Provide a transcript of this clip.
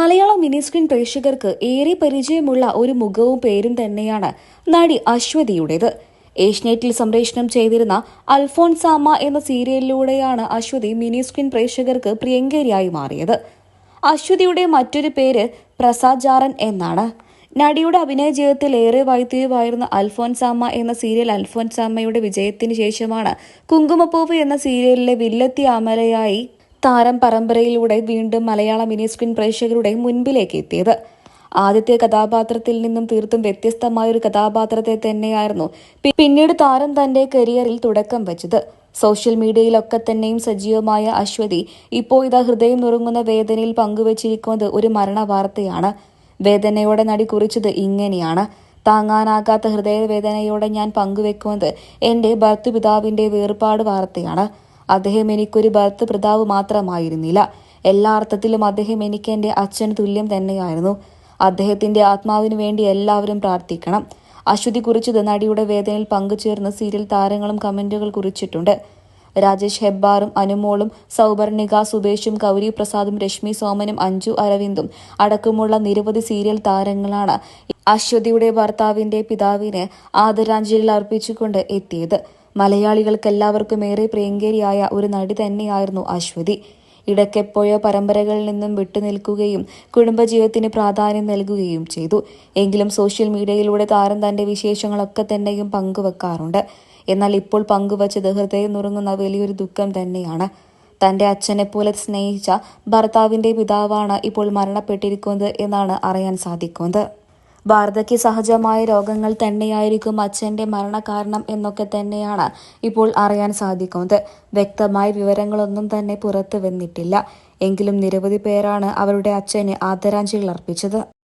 Malayalam mini screen പ്രേക്ഷകർക്ക് ഏറെ പരിചയമുള്ള ഒരു മുഖവും പേരും തന്നെയാണ് നടി അശ്വതിയുടേത്. ഏഷ്യനെറ്റിൽ സംപ്രേഷണം ചെയ്തിരുന്ന അൽഫോൺസാമ എന്ന സീരിയലിലൂടെയാണ് അശ്വതി മിനി സ്ക്രീൻ പ്രേക്ഷകർക്ക് പ്രിയങ്കരിയായി മാറിയത്. അശ്വതിയുടെ മറ്റൊരു പേര് പ്രസാദ് ജാറൻ എന്നാണ്. നടിയുടെ അഭിനയ ജീവിതത്തിൽ ഏറെ വൈദ്യുവായിരുന്ന അൽഫോൻസാമ്മ എന്ന സീരിയൽ അൽഫോൻസാമ്മയുടെ വിജയത്തിന് ശേഷമാണ് കുങ്കുമപ്പൂവ് എന്ന സീരിയലിലെ വില്ലത്തി അമലയായി താരം പരമ്പരയിലൂടെ വീണ്ടും മലയാള മിനി സ്ക്രീൻ പ്രേക്ഷകരുടെ മുൻപിലേക്ക് എത്തിയത്. ആദ്യത്തെ കഥാപാത്രത്തിൽ നിന്നും തീർത്തും വ്യത്യസ്തമായ ഒരു കഥാപാത്രത്തെ തന്നെയായിരുന്നു പിന്നീട് താരം തന്റെ കരിയറിൽ തുടക്കം വെച്ചത്. സോഷ്യൽ മീഡിയയിലൊക്കെ തന്നെയും സജീവമായ അശ്വതി ഇപ്പോൾ ഇതാ ഹൃദയം നുറുങ്ങുന്ന വേദനയിൽ പങ്കുവച്ചിരിക്കുന്നത് ഒരു മരണ വാർത്തയാണ് വേദനയോടെ നടി കുറിച്ചത് ഇങ്ങനെയാണ്. താങ്ങാനാകാത്ത ഹൃദയവേദനയോടെ ഞാൻ പങ്കുവെക്കുന്നത് എന്റെ ഭർത്തൃപിതാവിന്റെ വേർപാട് വാർത്തയാണ്. അദ്ദേഹം എനിക്കൊരു പ്രതാവ് മാത്രമായിരുന്നില്ല. എല്ലാ അർത്ഥത്തിലും അദ്ദേഹം എനിക്ക് എന്റെ അച്ഛൻ തുല്യം തന്നെയായിരുന്നു. അദ്ദേഹത്തിന്റെ ആത്മാവിനു വേണ്ടി എല്ലാവരും പ്രാർത്ഥിക്കണം. അശ്വതി കുറിച്ചത് നടിയുടെ വേദനയിൽ പങ്കുചേർന്ന് സീരിയൽ താരങ്ങളും കമന്റുകൾ കുറിച്ചിട്ടുണ്ട്. രാജേഷ് ഹെബ്ബാറും അനുമോളും സൗപർണിക സുബേഷും കൗരി പ്രസാദും രശ്മി സോമനും അഞ്ജു അരവിന്ദും അടക്കമുള്ള നിരവധി സീരിയൽ താരങ്ങളാണ് അശ്വതിയുടെ ഭർത്താവിന്റെ പിതാവിന് ആദരാഞ്ജലികൾ അർപ്പിച്ചുകൊണ്ട് എത്തിയത്. മലയാളികൾക്കെല്ലാവർക്കും ഏറെ പ്രിയങ്കരിയായ ഒരു നടി തന്നെയായിരുന്നു അശ്വതി. ഇടയ്ക്കെപ്പോഴോ പരമ്പരകളിൽ നിന്നും വിട്ടുനിൽക്കുകയും കുടുംബജീവിതത്തിന് പ്രാധാന്യം നൽകുകയും ചെയ്തു. എങ്കിലും സോഷ്യൽ മീഡിയയിലൂടെ താരം തന്റെ വിശേഷങ്ങളൊക്കെ തന്നെയും പങ്കുവെക്കാറുണ്ട്. എന്നാൽ ഇപ്പോൾ പങ്കുവച്ചത് ഹൃദയം നുറുങ്ങുന്ന വലിയൊരു ദുഃഖം തന്നെയാണ്. തന്റെ അച്ഛനെ പോലെ സ്നേഹിച്ച ഭർത്താവിന്റെ പിതാവാണ് ഇപ്പോൾ മരണപ്പെട്ടിരിക്കുന്നത് എന്നാണ് അറിയാൻ സാധിക്കുന്നത്. വാർദ്ധക്യ സഹജമായ രോഗങ്ങൾ തന്നെയായിരിക്കും അച്ഛന്റെ മരണകാരണം എന്നൊക്കെ തന്നെയാണ് ഇപ്പോൾ അറിയാൻ സാധിക്കുന്നത്. വ്യക്തമായ വിവരങ്ങളൊന്നും തന്നെ പുറത്തു വന്നിട്ടില്ല. എങ്കിലും നിരവധി പേരാണ് അവരുടെ അച്ഛന് ആദരാഞ്ജലി അർപ്പിച്ചത്.